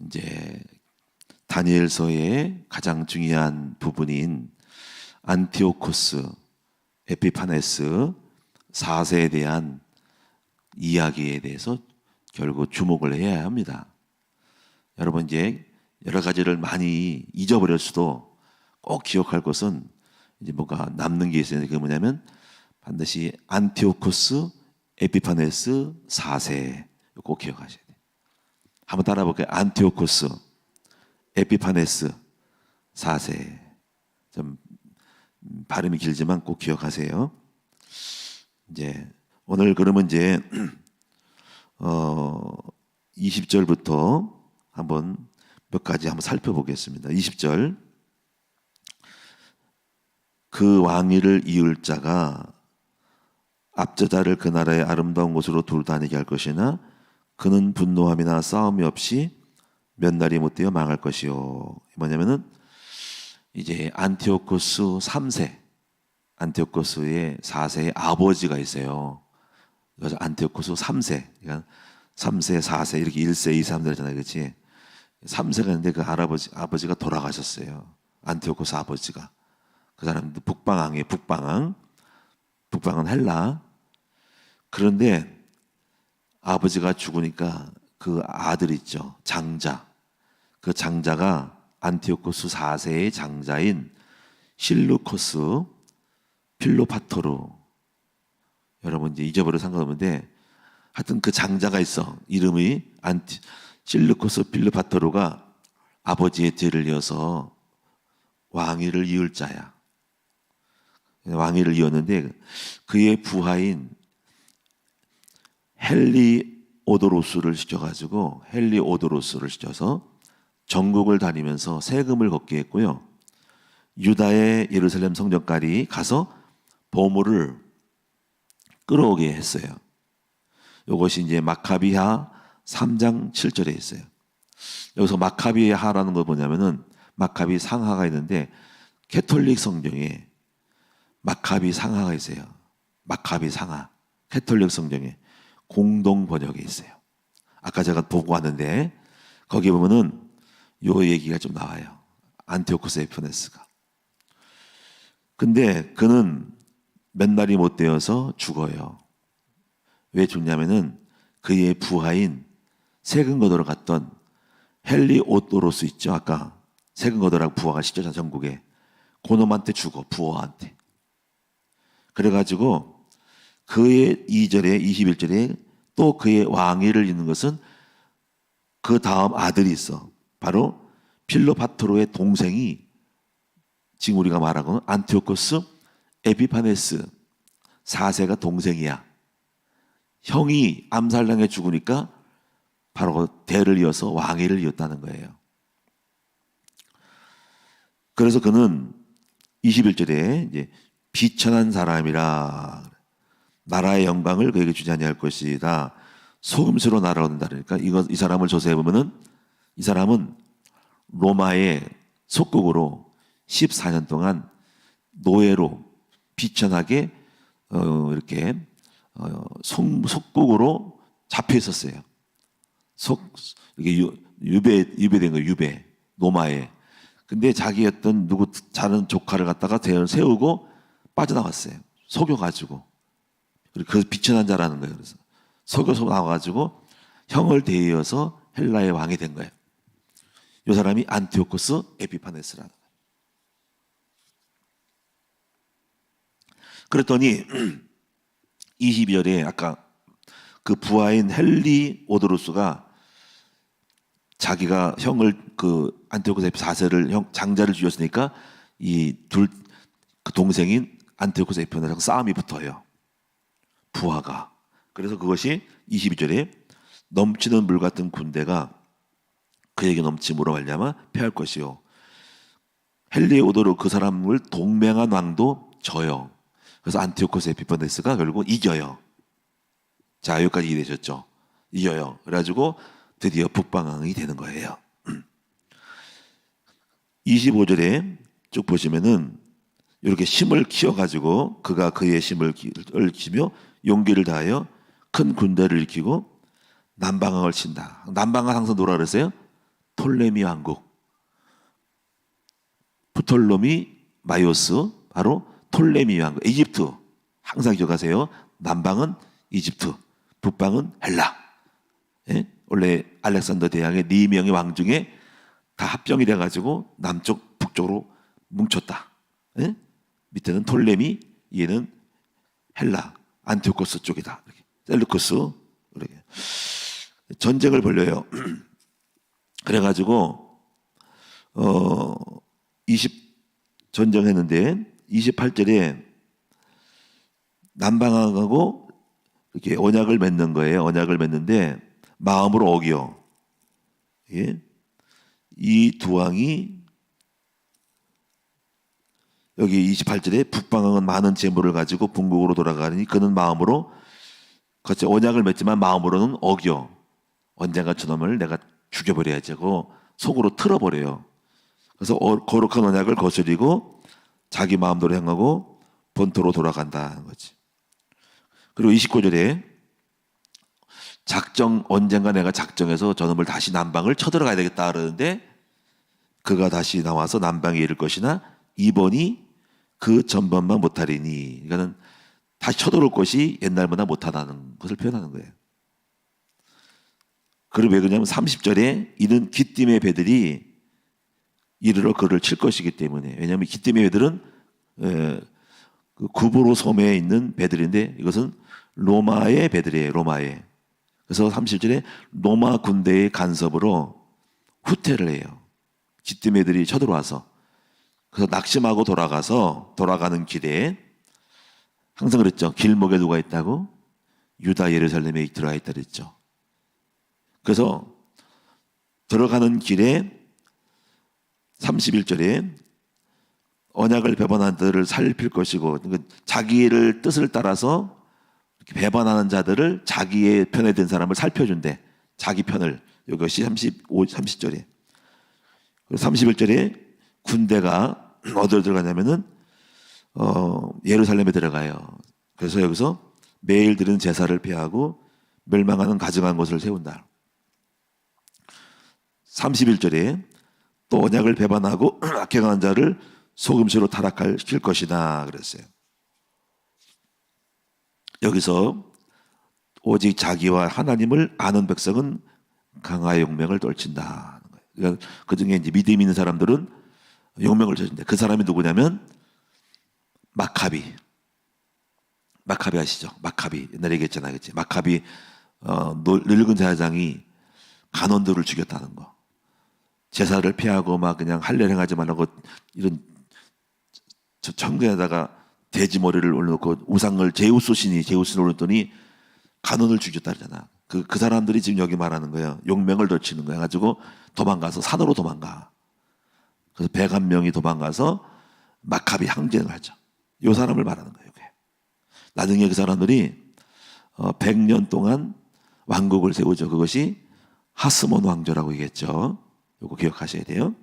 이제 다니엘서의 가장 중요한 부분인 안티오코스 에피파네스 4세에 대한 이야기에 대해서 결국 주목을 해야 합니다. 여러분 이제 여러 가지를 많이 잊어버릴 수도 꼭 기억할 것은 이제 뭐가 남는 게 있어요. 그게 뭐냐면 반드시 안티오코스 에피파네스 4세 꼭 기억하셔야 돼요. 한번 따라 볼게요. 안티오코스 에피파네스 4세. 좀 음, 발음이 길지만 꼭 기억하세요. 이제 오늘 그러면 이제 어 20절부터 한번 몇 가지 한번 살펴보겠습니다. 20절 그 왕위를 이을 자가 앞저자를 그 나라의 아름다운 곳으로 돌다니게 할 것이나 그는 분노함이나 싸움이 없이 몇 날이 못 되어 망할 것이요. 뭐냐면은 이제 안티오코스 3세, 안티오코스의 4세의 아버지가 있어요. 그래서 안티오코스 3세, 그러니까 3세, 4세 이렇게 1세, 2, 3 되잖아요, 그렇지? 3세가 있는데 그 할아버지 아버지가 돌아가셨어요. 안티오코스 아버지가 그 사람도 북방왕이에요. 북방왕, 북방은 헬라. 그런데 아버지가 죽으니까 그 아들 있죠. 장자. 그 장자가 안티오코스 4세의 장자인 실루코스 필로파토르. 여러분 이제 잊어버려 상관없는데 하여튼 그 장자가 있어. 이름이 안티 실루코스 필로파토르가 아버지의 뒤를 이어서 왕위를 이을 자야. 왕위를 이었는데 그의 부하인 헨리 오도로스를 시켜가지고 헨리 오도로스를 시켜서 전국을 다니면서 세금을 걷게 했고요. 유다의 예루살렘 성전까지 가서 보물을 끌어오게 했어요. 이것이 이제 마카비하 3장 7절에 있어요. 여기서 마카비하라는 거 뭐냐면은 마카비 상하가 있는데 캐톨릭 성경에 마카비 상하가 있어요. 마카비 상하. 캐톨릭 성경에 공동 번역에 있어요. 아까 제가 보고 왔는데 거기 보면은 요 얘기가 좀 나와요. 안티오코스 에피네스가. 근데 그는 몇 날이 못 되어서 죽어요. 왜 죽냐면은 그의 부하인 세금 거두러 갔던 헨리 오토로스 있죠. 아까 세금 거두라고 부하가 시켰잖아 전국에. 고놈한테 죽어 부하한테. 그래가지고 그의 2절에 21절에 또 그의 왕위를 잇는 것은 그 다음 아들이 있어. 바로 필로파토로의 동생이 지금 우리가 말하고 안티오코스 에피파네스 4세가 동생이야. 형이 암살당해 죽으니까 바로 대를 이어서 왕위를 이었다는 거예요. 그래서 그는 21절에 이제 비천한 사람이라 나라의 영광을 그에게 주지 아니할 것이다. 소금수로 날아온다 그러니까 이거 이 사람을 조사해 보면은 이 사람은 로마의 속국으로 14년 동안 노예로 비천하게 어, 이렇게 어, 속, 속국으로 잡혀 있었어요. 속 이게 유, 유배 유배된 거 유배 로마에. 근데 자기 어떤 누구 자는 조카를 갖다가 세우고 빠져나왔어요. 속여 가지고. 그 비천한 자라는 거예요. 그래서 속여서 나와가지고 형을 대이어서 헬라의 왕이 된 거예요. 이 사람이 안티오코스 에피파네스라는 거예요. 그랬더니 22절에 아까 그 부하인 헨리 오도루스가 자기가 형을 그 안티오코스 에피 4세를 형 장자를 죽였으니까 이 둘 그 동생인 안티오코스 에피파네스랑 싸움이 붙어요. 부하가. 그래서 그것이 22절에 넘치는 물 같은 군대가 그에게 넘침으로 말미암아 패할 것이요. 헨리 오도로 그 사람을 동맹한 왕도 져요. 그래서 안티오코스 에피파네스가 결국 이겨요. 자 여기까지 이해되셨죠? 이겨요. 그래가지고 드디어 북방왕이 되는 거예요. 25절에 쭉 보시면은 이렇게 힘을 키워 가지고 그가 그의 힘을 키며 용기를 다하여 큰 군대를 일으키고 남방왕을 친다. 남방왕 항상 뭐라 그랬어요? 톨레미 왕국. 프톨로미 마이오스 바로 톨레미 왕국. 이집트 항상 기억하세요. 남방은 이집트, 북방은 헬라. 예? 원래 알렉산더 대왕의 네 명의 왕 중에 다 합병이 돼 가지고 남쪽 북쪽으로 뭉쳤다. 예? 밑에는 톨레미, 얘는 헬라, 안티오코스 쪽이다. 이렇게. 셀루코스 이렇게 전쟁을 벌려요. 그래가지고 어 20 전쟁했는데 28절에 남방하고 이렇게 언약을 맺는 거예요. 언약을 맺는데 마음으로 어기요. 예? 이두 왕이 여기 28절에 북방은 많은 재물을 가지고 bun국으로 돌아가니 그는 마음으로 그렇지 언약을 맺지만 마음으로는 어겨 언젠가 저놈을 내가 죽여버려야지 하고 속으로 틀어버려요. 그래서 어- 거룩한 언약을 거스리고 자기 마음대로 행하고 본토로 돌아간다는 거지. 그리고 29절에 작정 언젠가 내가 작정해서 저놈을 다시 남방을 쳐들어가야 되겠다 그러는데 그가 다시 나와서 남방에 이를 것이나 이번이 그 전번만 못하리니 이거는 다시 쳐들어올 것이 옛날보다 못하다는 것을 표현하는 거예요. 그리고 왜 그러냐면 30절에 이는 기띔의 배들이 이르러 그를 칠 것이기 때문에 왜냐하면 기띔의 배들은 에, 그 구브로 섬에 있는 배들인데 이것은 로마의 배들이에요. 로마의. 그래서 30절에 로마 군대의 간섭으로 후퇴를 해요. 기띔 애들이 쳐들어와서 그래서 낙심하고 돌아가서 돌아가는 길에 항상 그랬죠. 길목에 누가 있다고? 유다 예루살렘에 들어가 있다 그랬죠. 그래서 들어가는 길에 31절에 언약을 배반한 자들을 살필 것이고 그러니까 자기를 뜻을 따라서 배반하는 자들을 자기의 편에 든 사람을 살펴준대. 자기 편을 이것이 35, 30절에 31절에 군대가 어디로 들어가냐면은 어, 예루살렘에 들어가요. 그래서 여기서 매일 드리는 제사를 피하고 멸망하는 가증한 것을 세운다. 31절에 또 언약을 배반하고 악행하는 자를 소금시로 타락할 시킬 것이다 그랬어요. 여기서 오직 자기와 하나님을 아는 백성은 강화의 용명을 떨친다. 그러니까 그 중에 이제 믿음 있는 사람들은 용명을 져준다. 그 사람이 누구냐면 마카비. 마카비 아시죠? 마카비 옛날에 얘기했잖아요, 그치? 마카비 어, 노- 늙은 제사장이 간원들을 죽였다는 거. 제사를 피하고 막 그냥 할례 행하지 말라고 이런 저 천국에다가 돼지 머리를 올려놓고 우상을 제우스 신이 제우스를 올렸더니 간원을 죽였다 그러잖아. 그, 그 사람들이 지금 여기 말하는 거예요. 용맹을 덜치는 거야. 가지고 도망가서 산으로 도망가. 그래서 백한 명이 도망가서 마카비 항쟁을 하죠. 요 사람을 말하는 거예요. 이게. 나중에 그 사람들이 어, 100년 동안 왕국을 세우죠. 그것이 하스몬 왕조라고 얘기했죠. 요거 기억하셔야 돼요.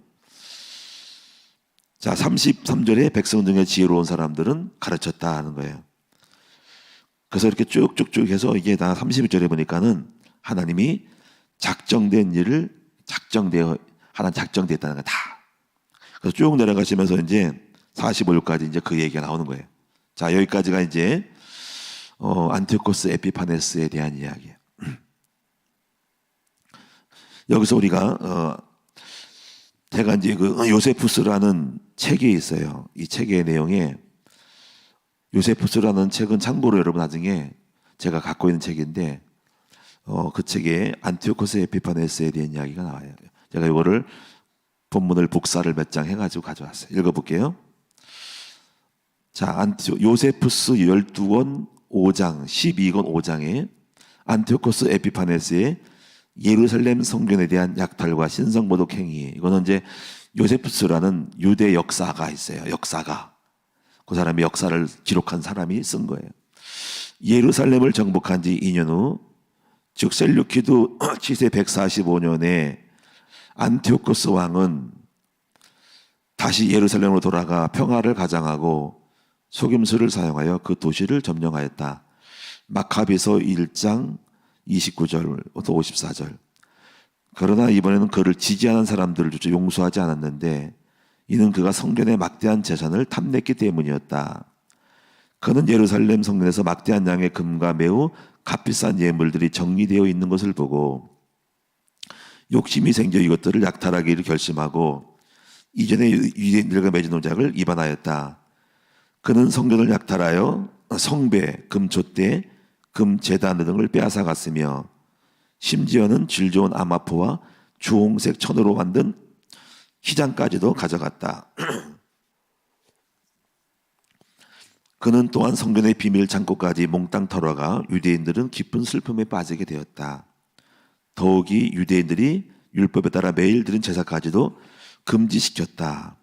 자, 33절에 백성 중에 지혜로운 사람들은 가르쳤다 하는 거예요. 그래서 이렇게 쭉쭉쭉 해서 이게 다 31절에 보니까는 하나님이 작정된 일을 작정되어 하나 작정됐다는 거 다. 그래서 쭉 내려가시면서 이제 45절까지 이제 그 얘기가 나오는 거예요. 자, 여기까지가 이제 어, 안티오코스 에피파네스에 대한 이야기예요. 여기서 우리가 어, 제가 이제 그 요세푸스라는 책이 있어요. 이 책의 내용에 요세푸스라는 책은 참고로 여러분 나중에 제가 갖고 있는 책인데 어, 그 책에 안티오코스 에피파네스에 대한 이야기가 나와요. 제가 이거를 본문을 복사를 몇 장 해가지고 가져왔어요. 읽어볼게요. 자, 안티 요세푸스 12권 5장, 12권 5장에 안티오코스 에피파네스의 예루살렘 성전에 대한 약탈과 신성모독 행위. 이거는 이제 요세푸스라는 유대 역사가 있어요. 역사가. 그 사람이 역사를 기록한 사람이 쓴 거예요. 예루살렘을 정복한 지 2년 후, 즉 셀류키드 치세 145년에 안티오코스 왕은 다시 예루살렘으로 돌아가 평화를 가장하고 속임수를 사용하여 그 도시를 점령하였다. 마카비서 1장 29절부터 54절. 그러나 이번에는 그를 지지하는 사람들을 용서하지 않았는데 이는 그가 성전의 막대한 재산을 탐냈기 때문이었다. 그는 예루살렘 성전에서 막대한 양의 금과 매우 값비싼 예물들이 정리되어 있는 것을 보고 욕심이 생겨 이것들을 약탈하기를 결심하고 이전에 유대인들과 맺은 노작을 위반하였다. 그는 성전을 약탈하여 성배, 금촛대, 금재단 등을 빼앗아 갔으며 심지어는 질 좋은 아마포와 주홍색 천으로 만든 희장까지도 가져갔다. 그는 또한 성전의 비밀 창고까지 몽땅 털어가 유대인들은 깊은 슬픔에 빠지게 되었다. 더욱이 유대인들이 율법에 따라 매일 드린 제사까지도 금지시켰다.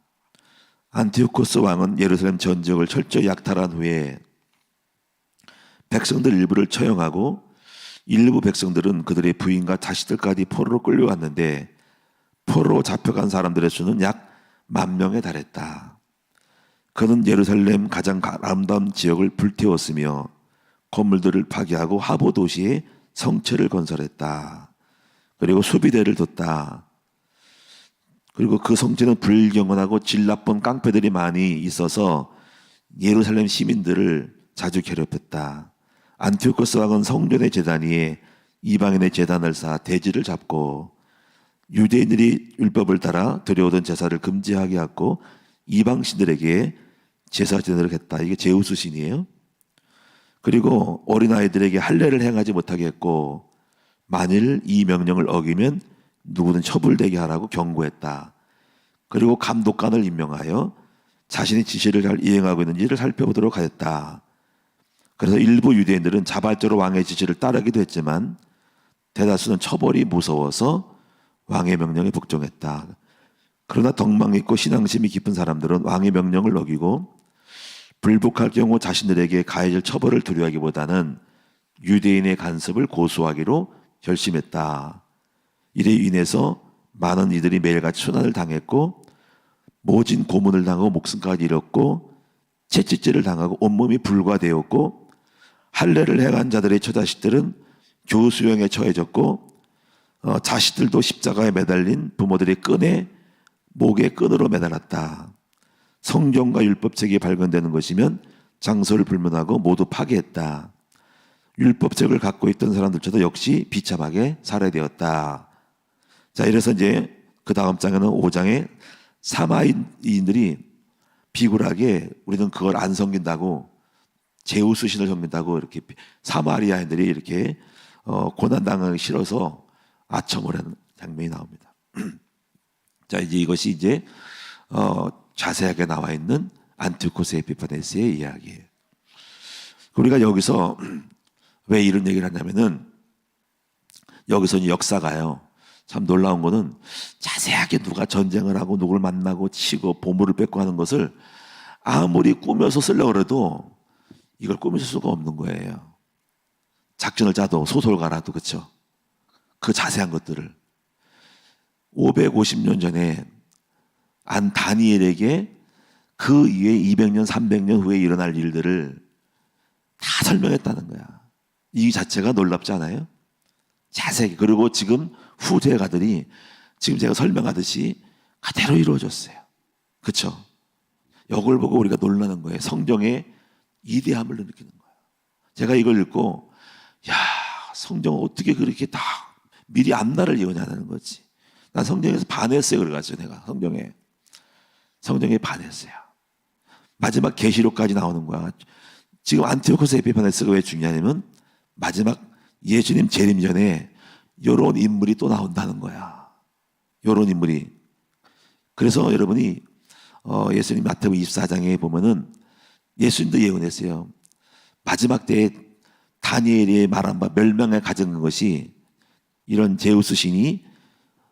안티오코스 왕은 예루살렘 전 지역을 철저히 약탈한 후에 백성들 일부를 처형하고 일부 백성들은 그들의 부인과 자식들까지 포로로 끌려왔는데 포로로 잡혀간 사람들의 수는 약 만 명에 달했다. 그는 예루살렘 가장 아름다운 지역을 불태웠으며 건물들을 파괴하고 하보 도시에 성체를 건설했다. 그리고 수비대를 뒀다. 그리고 그 성체는 불경건하고 질 나쁜 깡패들이 많이 있어서 예루살렘 시민들을 자주 괴롭혔다. 안티오코스 왕은 성전의 재단 위에 이방인의 재단을 쌓아 대지를 잡고 유대인들이 율법을 따라 드려오던 제사를 금지하게 하고 이방 신들에게 제사 제도를 했다. 이게 제우스 신이에요. 그리고 어린 아이들에게 할례를 행하지 못하게 했고 만일 이 명령을 어기면 누구든 처벌되게 하라고 경고했다. 그리고 감독관을 임명하여 자신의 지시를 잘 이행하고 있는지를 살펴보도록 하였다. 그래서 일부 유대인들은 자발적으로 왕의 지시를 따르기도 했지만 대다수는 처벌이 무서워서 왕의 명령에 복종했다. 그러나 덕망 있고 신앙심이 깊은 사람들은 왕의 명령을 어기고 불복할 경우 자신들에게 가해질 처벌을 두려워하기보다는 유대인의 간섭을 고수하기로 결심했다. 이래 인해서 많은 이들이 매일같이 순환을 당했고 모진 고문을 당하고 목숨까지 잃었고 채찍질을 당하고 온몸이 불과되었고 할례를 행한 자들의 처자식들은 교수형에 처해졌고 어, 자식들도 십자가에 매달린 부모들의 끈에 목에 끈으로 매달았다. 성경과 율법책이 발견되는 것이면 장소를 불문하고 모두 파괴했다. 율법책을 갖고 있던 사람들조도 역시 비참하게 살해되었다. 자, 이래서 이제 그 다음 장에는 5장에 사마인들이 비굴하게 우리는 그걸 안 섬긴다고 제우스 신을 섬긴다고 이렇게 사마리아인들이 이렇게 어, 고난 당하기 싫어서 아첨을 하는 장면이 나옵니다. 자, 이제 이것이 이제 어, 자세하게 나와 있는 안티코스 에피파네스의 이야기예요. 우리가 여기서 왜 이런 얘기를 하냐면은 여기서 역사가요. 참 놀라운 거는 자세하게 누가 전쟁을 하고 누굴 만나고 치고 보물을 뺏고 하는 것을 아무리 꾸며서 쓰려고 해도 이걸 꾸밀 수가 없는 거예요. 작전을 짜도 소설가라도 그렇죠. 그 자세한 것들을 550년 전에 안 다니엘에게 그 이후에 200년, 300년 후에 일어날 일들을 다 설명했다는 거야. 이 자체가 놀랍지 않아요? 자세히. 그리고 지금 후대가들이 지금 제가 설명하듯이 그대로 이루어졌어요. 그쵸? 이걸 보고 우리가 놀라는 거예요. 성경의 이대함을 느끼는 거예요. 제가 이걸 읽고, 야, 성경 어떻게 그렇게 다 미리 앞날을 예언하는 거지. 난 성경에서 반했어요. 그래가지고 내가 성경에. 성경에 반했어요. 마지막 계시록까지 나오는 거야. 지금 안티오코스 에피파네스가 왜 중요하냐면 마지막 예수님 재림 전에 요런 인물이 또 나온다는 거야. 요런 인물이. 그래서 여러분이 어, 예수님 마태복 24장에 보면은 예수님도 예언했어요. 마지막 때에 다니엘이 말한 바 멸망에 가진 것이 이런 제우스 신이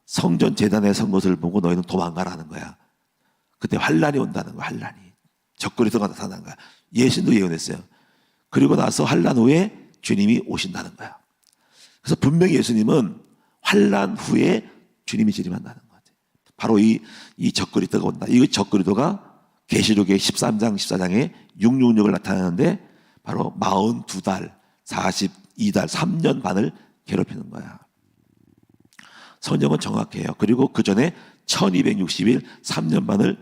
성전 재단에 선 것을 보고 너희는 도망가라는 거야. 그때 환란이 온다는 거야. 환란이. 적그리스도가 나타난 거야. 예수님도 예언했어요. 그리고 나서 환란 후에 주님이 오신다는 거야. 그래서 분명히 예수님은 환란 후에 주님이 재림한다는 거지. 바로 이, 이 적그리스도가 온다. 이 적그리스도가 계시록의 13장, 14장에 666을 나타내는데 바로 42달, 42달, 3년 반을 괴롭히는 거야. 성경은 정확해요. 그리고 그 전에 1260일 3년 반을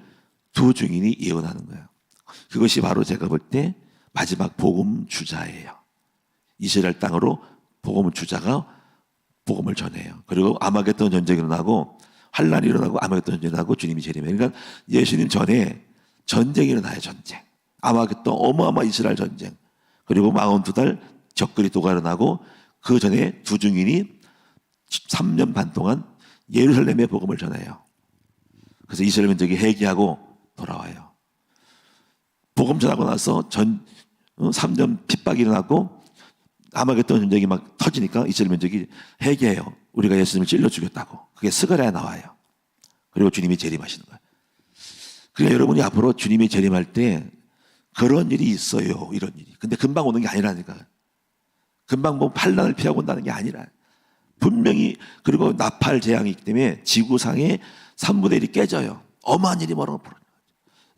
두 증인이 예언하는 거예요. 그것이 바로 제가 볼 때 마지막 복음 주자예요. 이스라엘 땅으로 복음 주자가 복음을 전해요. 그리고 아마겟돈 전쟁이 일어나고 환란이 일어나고 아마겟돈 전쟁이 일어나고 주님이 재림해요. 그러니까 예수님 전에 전쟁이 일어나요. 전쟁. 아마겟돈 어마어마 이스라엘 전쟁. 그리고 42달 적그리스도가 일어나고 그 전에 두 증인이 3년 반 동안 예루살렘의 복음을 전해요. 그래서 이스라엘 민족이 회개하고 돌아와요. 복음 전하고 나서 전 3년 핍박이 일어나고 아마겟돈 전쟁이 막 터지니까 이스라엘 민족이 회개해요. 우리가 예수님을 찔러 죽였다고. 그게 스가랴에 나와요. 그리고 주님이 재림하시는 거예요. 그러니까 여러분이 앞으로 주님이 재림할 때 그런 일이 있어요. 이런 일이. 근데 금방 오는 게 아니라니까. 금방 뭐 반란을 피하고 온다는 게 아니라. 분명히 그리고 나팔 재앙이 있기 때문에 지구상의 3분의 1이 깨져요. 어마한 일이 거죠.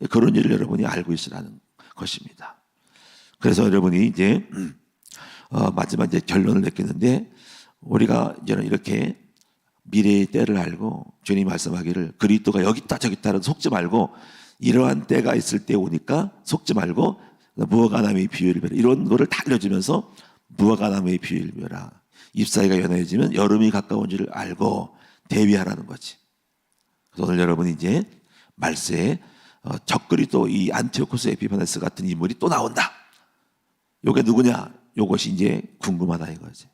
그런 일을 여러분이 알고 있으라는 것입니다. 그래서 여러분이 이제 어, 마지막 이제 결론을 냈겠는데 우리가 이제는 이렇게 미래의 때를 알고 주님 말씀하기를 그리스도가 여기 있다 저기 있다는 속지 말고 이러한 때가 있을 때 오니까 속지 말고 무화과나무의 비유를 배라 이런 거를 다 알려주면서 무화과나무의 비유를 배라 잎사이가 연해지면 여름이 가까운 줄을 알고 대비하라는 거지. 그래서 오늘 여러분이 이제 말세에 어, 적그리도 이 안티오코스 에피파네스 같은 인물이 또 나온다. 요게 누구냐? 요것이 이제 궁금하다 이거지.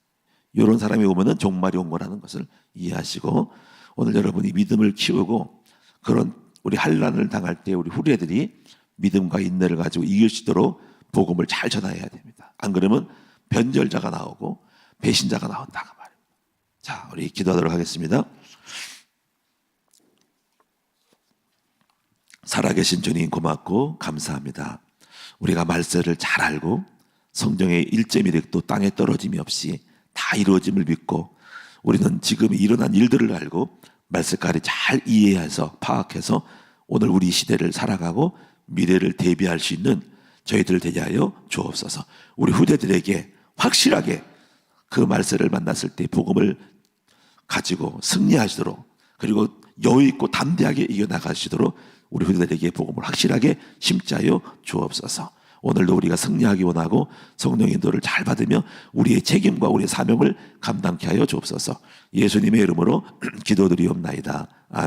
이런 사람이 오면은 종말이 온 거라는 것을 이해하시고 오늘 여러분이 믿음을 키우고 그런 우리 환란을 당할 때 우리 후대들이 믿음과 인내를 가지고 이길 수 있도록 복음을 잘 전해야 됩니다. 안 그러면 변절자가 나오고 배신자가 나온다가 말입니다. 자, 우리 기도하도록 하겠습니다. 살아계신 주님 고맙고 감사합니다. 우리가 말세를 잘 알고 성경의 일제미력도 땅에 떨어짐이 없이 다 이루어짐을 믿고 우리는 지금 일어난 일들을 알고 말세까지 잘 이해해서 파악해서 오늘 우리 시대를 살아가고 미래를 대비할 수 있는 저희들 되게 하여 주옵소서. 우리 후대들에게 확실하게 그 말세를 만났을 때 복음을 가지고 승리하시도록 그리고 여유 있고 담대하게 이겨 나가시도록 우리 후대들에게 복음을 확실하게 심자여 주옵소서. 오늘도 우리가 승리하기 원하고 성령 인도를 잘 받으며 우리의 책임과 우리의 사명을 감당케 하여 주옵소서. 예수님의 이름으로 기도드리옵나이다. 아멘.